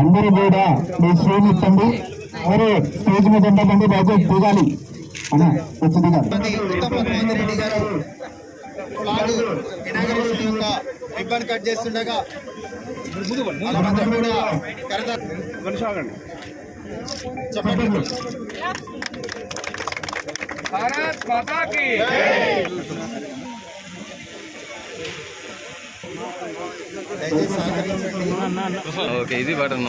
అందరూ కూడా మీ శ్రేణి ఇవ్వండి. ఎవరు స్టేజ్ మీద ఉండకండి బాగా దిగాలి. అన్నా వచ్చి కట్ చేస్తుండగా చెప్పండి. భారత్ మాతాకి ఓకే ఇది బటన్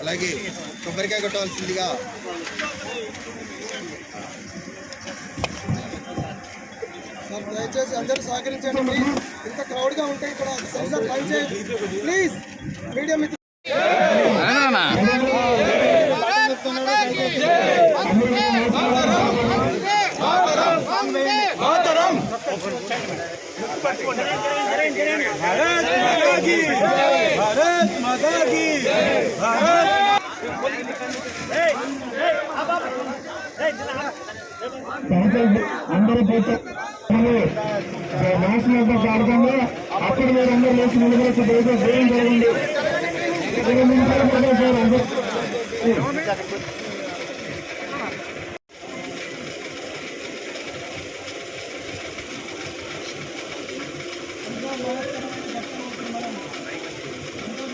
అలాగే కొబ్బరికాయ కొట్టవలసిందిగా. దయచేసి అందరూ సహకరించండి ఇంత క్రౌడ్గా ఉంటే ఇక్కడ సరిగ్గా ట్రై చేయండి ప్లీజ్ మీడియా మిత్రులు దయచేసి అందరూ కూర్చొని నేషనల్ కార్యక్రమంలో అప్పుడు మీరు అందరూ లేచి నిలబడి జయం జరిగింది అందరూ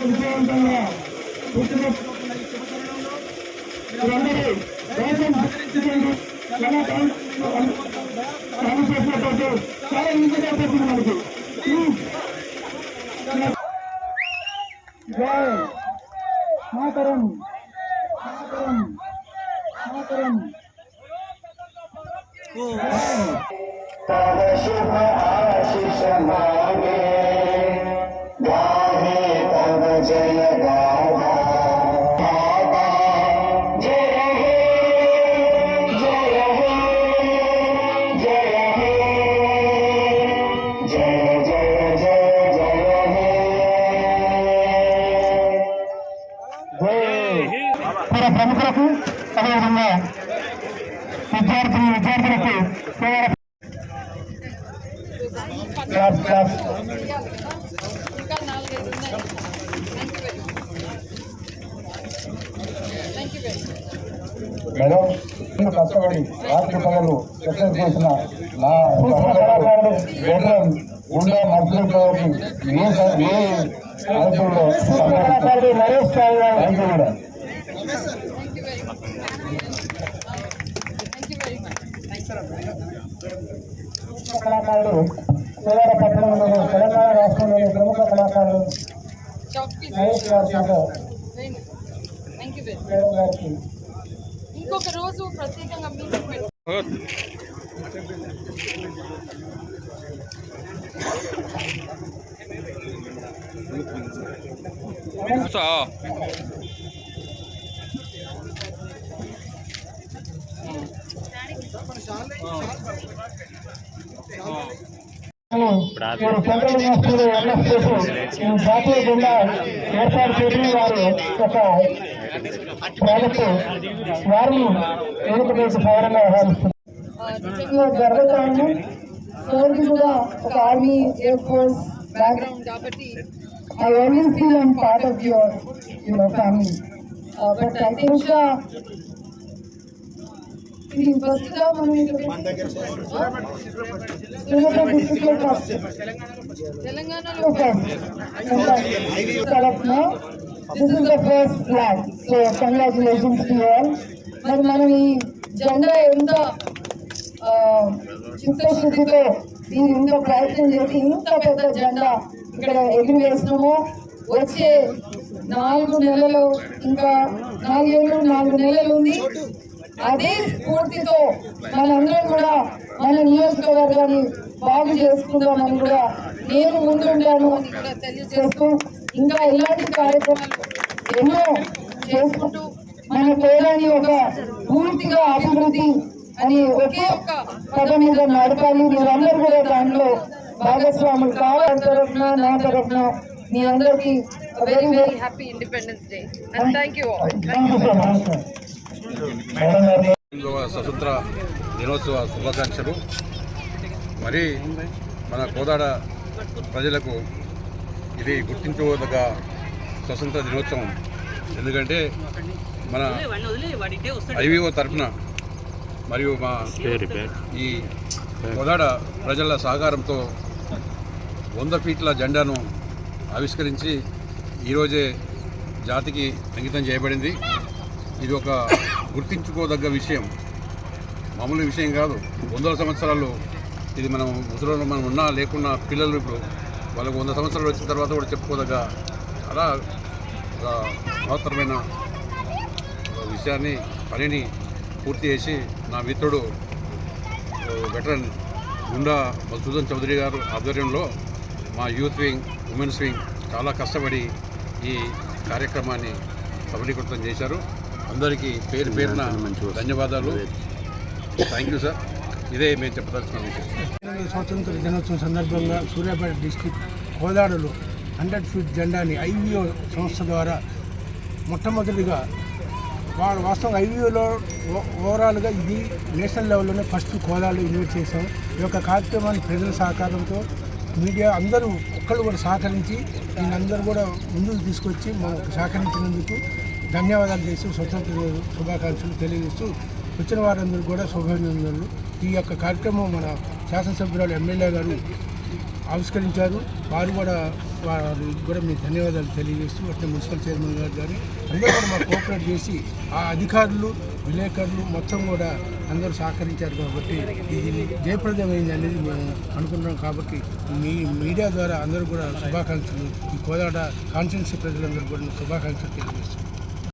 విజయవంతంగా పుట్టిన వీరందరూ దేశం చాలా పనిచేసినట్టు చాలా ఈజీగా పెట్టింది మనకి జయ మాతరం మాతరం మాతరం శుభ ఆశిష మాగే ప్రముఖులకు అదేవిధంగా విద్యార్థులు విద్యార్థులకు సేవల క్లాస్ క్లాస్ మేడం కష్టపడి రాత్రి పగలు ఎక్సైజ్ చేసిన నా కళాకారుడు వేదం గుండా మధ్యలో ఏ స- ఏ ఆరోగ్యంలో కళాకారుడు నరేష్ థ్యాంక్ యూ మేడం. కళాకారుడు కోలార పట్టణంలోని తెలంగాణ రాష్ట్రంలోని ప్రముఖ కళాకారుడు పీస్ నరేష్ గారి గారికి ఇంకొక రోజు ప్రత్యేకంగా మీటింగ్ పెట్టు మీరు సెంట్రల్ యూనివర్సిటీలో ఎంఎస్ జాతీయ జెండా ఏర్పాటు చేసిన వారు ఒక ప్రాజెక్టు వారిని ఆంధ్రప్రదేశ్ పౌరంగా వ్యవహరిస్తున్నారు గర్వకారణం సార్కి కూడా ఒక army air force background background కాబట్టి I always feel I'm part of your your family but I think ఇది మనం తెలంగాణలో this is the first flag so congratulations to all మరి మనం ఈ జెండా ఎంత చిత్తశుద్ధితో దీన్ని ఇంత ప్రయత్నం చేసి ఇంత పెద్ద జెండా ఇక్కడ ఎగిరి వచ్చే నాలుగు నెలలు ఇంకా నాలుగేళ్ళు నాలుగు నెలలు ఉంది అదే స్ఫూర్తితో మనందరం కూడా మన నియోజకవర్గాన్ని బాగు చేసుకుందామని కూడా నేను ముందుంటాను తెలియజేస్తూ ఇంకా ఇలాంటి కార్యక్రమాలు ఎన్నో చేసుకుంటూ మన పేరాన్ని ఒక పూర్తిగా అభివృద్ధి అని ఒకే ఒక్క పదం మీద నడపాలి. మీరందరూ కూడా దాంట్లో భాగస్వాములు కావాలి. తరఫున నా తరఫున మీ అందరికీ very very happy independence day and thank you స్వతంత్ర దినోత్సవ శుభాకాంక్షలు. మరి మన కోదాడ ప్రజలకు ఇది గుర్తించదగ్గ స్వతంత్ర దినోత్సవం. ఎందుకంటే మన ఐవీఓ తరఫున మరియు మా ఈ కోదాడ ప్రజల సహకారంతో వంద ఫీట్ల జెండాను ఆవిష్కరించి ఈరోజే జాతికి అంకితం చేయబడింది. ఇది ఒక గుర్తించుకోదగ్గ విషయం. మామూలు విషయం కాదు. వందల సంవత్సరాలు ఇది మనం ముసలిలో మనం ఉన్నా లేకున్నా పిల్లలు ఇప్పుడు వాళ్ళకు వంద సంవత్సరాలు వచ్చిన తర్వాత కూడా చెప్పుకోదగ్గ చాలా ఒక మహత్తరమైన విషయాన్ని పనిని పూర్తి చేసి నా మిత్రుడు వెటరన్ గుండా మధుసూదన్ చౌదరి గారు ఆధ్వర్యంలో మా యూత్ వింగ్ ఉమెన్స్ వింగ్ చాలా కష్టపడి ఈ కార్యక్రమాన్ని సఫలీకృతం చేశారు. అందరికీ పేరు పేరున ధన్యవాదాలు. థ్యాంక్ యూ సార్ ఇదే మేము చెప్పదలుచుకున్న విషయం. తెలంగాణ స్వాతంత్ర దినోత్సవం సందర్భంగా సూర్యాపేట డిస్టిక్ కోదాడలో హండ్రెడ్ ఫీట్ జెండాని ఐవీఓ సంస్థ ద్వారా మొట్టమొదటిగా వాడు వాస్తవంగా ఐవీఓలో ఓవరాల్గా ఇది నేషనల్ లెవెల్లోనే ఫస్ట్ కోదాలు ఇన్వైట్ చేసాం ఈ యొక్క కార్యక్రమాన్ని ప్రజల సహకారంతో మీడియా అందరూ ఒక్కళ్ళు కూడా సహకరించి దీని అందరూ కూడా ముందుకు తీసుకొచ్చి మనకు సహకరించినందుకు ధన్యవాదాలు చేస్తూ స్వతంత్ర శుభాకాంక్షలు తెలియజేస్తూ వచ్చిన వారందరూ కూడా శుభాభినందనలు. ఈ యొక్క కార్యక్రమం మన శాసనసభ్యురాలు ఎమ్మెల్యే గారు ఆవిష్కరించారు. వారు కూడా వారు కూడా మీ ధన్యవాదాలు తెలియజేస్తూ అట్లా మున్సిపల్ చైర్మన్ గారు కానీ అందరూ కూడా మాకు కోఆపరేట్ చేసి ఆ అధికారులు విలేకరులు మొత్తం కూడా అందరూ సహకరించారు కాబట్టి ఇది జయప్రదమైంది అనేది మేము అనుకుంటున్నాం కాబట్టి మీ మీడియా ద్వారా అందరూ కూడా శుభాకాంక్షలు ఈ కోదాడ కాన్స్టిట్యున్సీ ప్రజలందరూ కూడా శుభాకాంక్షలు తెలియజేస్తున్నాం